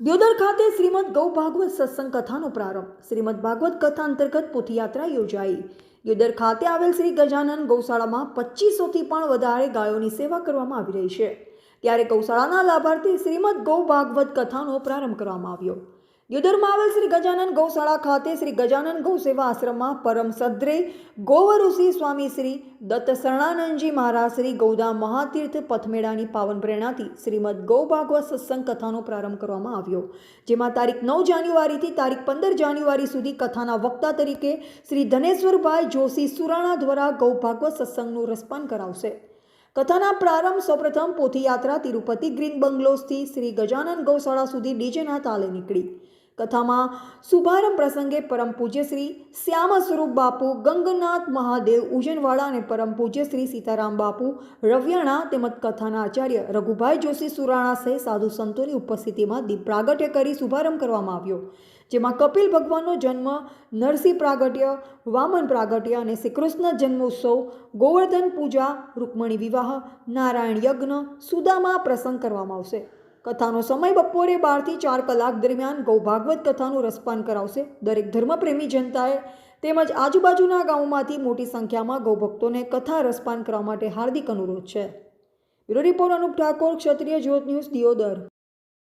દ્યોદર ખાતે શ્રીમદ ગૌ ભાગવત સત્સંગ કથાનો પ્રારંભ. શ્રીમદ ભાગવત કથા અંતર્ગત પોથીયાત્રા યોજાઈ. દ્યોદર ખાતે આવેલ શ્રી ગજાનન ગૌશાળામાં પચીસોથી પણ વધારે ગાયોની સેવા કરવામાં આવી રહી છે. ત્યારે ગૌશાળાના લાભાર્થી શ્રીમદ ગૌ ભાગવત કથાનો પ્રારંભ કરવામાં આવ્યો. દ્યોદરમાં આવેલ શ્રી ગજાનન ગૌશાળા ખાતે શ્રી ગજાનન ગૌ સેવા આશ્રમમાં પરમ સદ્રે ગોવઋષિ સ્વામી શ્રી દત્ત શરણાનંદજી મહારાજ શ્રી ગૌદામ મહાતીર્થ પથમેળાની પાવન પ્રેરણાથી શ્રીમદ ગૌ ભાગવત સત્સંગ કથાનો પ્રારંભ કરવામાં આવ્યો, જેમાં તારીખ નવ જાન્યુઆરીથી તારીખ પંદર જાન્યુઆરી સુધી કથાના વક્તા તરીકે શ્રી ધનેશ્વરભાઈ જોશી સુરાણા દ્વારા ગૌ ભાગવત સત્સંગનું રસપાન કરાવશે. કથાના પ્રારંભ સૌપ્રથમ પોથીયાત્રા તિરુપતિ ગ્રીન બંગલોઝથી શ્રી ગજાનન ગૌશાળા સુધી ડીજેના તાલે નીકળી. કથામાં શુભારંભ પ્રસંગે પરમ પૂજ્ય શ્રી શ્યામ સ્વરૂપ બાપુ, ગંગનાથ મહાદેવ ઉજનવાડા અને પરમ પૂજ્ય શ્રી સીતારામ બાપુ, રવ્યાણા તેમજ કથાના આચાર્ય રઘુભાઈ જોશી સુરાણા સહિત સાધુ સંતોની ઉપસ્થિતિમાં દીપ પ્રાગટ્ય કરી શુભારંભ કરવામાં આવ્યો, જેમાં કપિલ ભગવાનનો જન્મ, નરસિંહ પ્રાગટ્ય, વામન પ્રાગટ્ય અને શ્રીકૃષ્ણ જન્મોત્સવ ગોવર્ધન પૂજા, રૂકમણી વિવાહ, નારાયણ યજ્ઞ, સુદામા પ્રસંગ કરવામાં આવશે. કથાનો સમય બપોરે બારથી ચાર કલાક દરમિયાન ગૌ ભાગવત કથાનું રસપાન કરાવશે. દરેક ધર્મપ્રેમી જનતાએ તેમજ આજુબાજુના ગામોમાંથી મોટી સંખ્યામાં ગૌભક્તોને કથા રસપાન કરવા માટે હાર્દિક અનુરોધ છે. Bureau report Anup Thakor, Kshatriya Jyot news, Deodar.